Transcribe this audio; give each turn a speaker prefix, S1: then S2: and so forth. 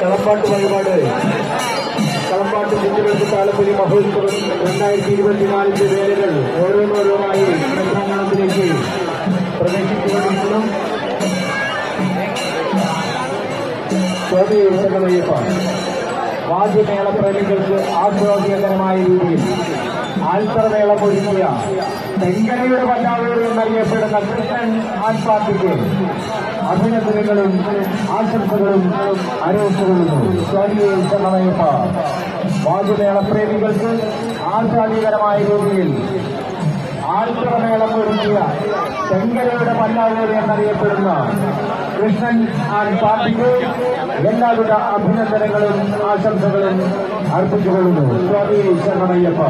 S1: കളപ്പാട്ട് വഴിപാട്. കളപ്പാട്ട് കുട്ടികൾക്ക് താലപ്പൊലി മഹോത്സവം രണ്ടായിരത്തി ഇരുപത്തിനാലിന്റെ വേലകൾ ഓരോന്നോരോന്നായി പ്രധാനത്തിലേക്ക് പ്രവേശിച്ചുകൊണ്ടിരിക്കുന്നു. ചോദ്യയ്യപ്പ വാദ്യമേള പ്രേമികൾക്ക് ആസ്വാദ്യകരമായ രീതിയിൽ ആൽത്തറമേളം ഒരുക്കിയ തെങ്കനയുടെ പല്ലാവൂർ എന്നറിയപ്പെടുന്ന കൃഷ്ണൻ ആൽപ്പാട്ടിക്ക് അഭിനന്ദനങ്ങളും ആശംസകളും ആരോഗ്യങ്ങളും സ്വാമിയെ ശരണമയ്യപ്പ വാദ്യമേള പ്രേമികൾക്ക് ആസ്വാദികരമായ രീതിയിൽ ആൽത്തറമേളം ഒരുക്കിയ തെങ്കനയുടെ പല്ലാവൂർ എന്നറിയപ്പെടുന്ന കൃഷ്ണൻ ആൻഡ് പാർട്ടിക്ക് എല്ലാവിധ അഭിനന്ദനങ്ങളും ആശംസകളും അർപ്പിച്ചുകൊള്ളുന്നു. സ്വാമി ശരണമയ്യപ്പ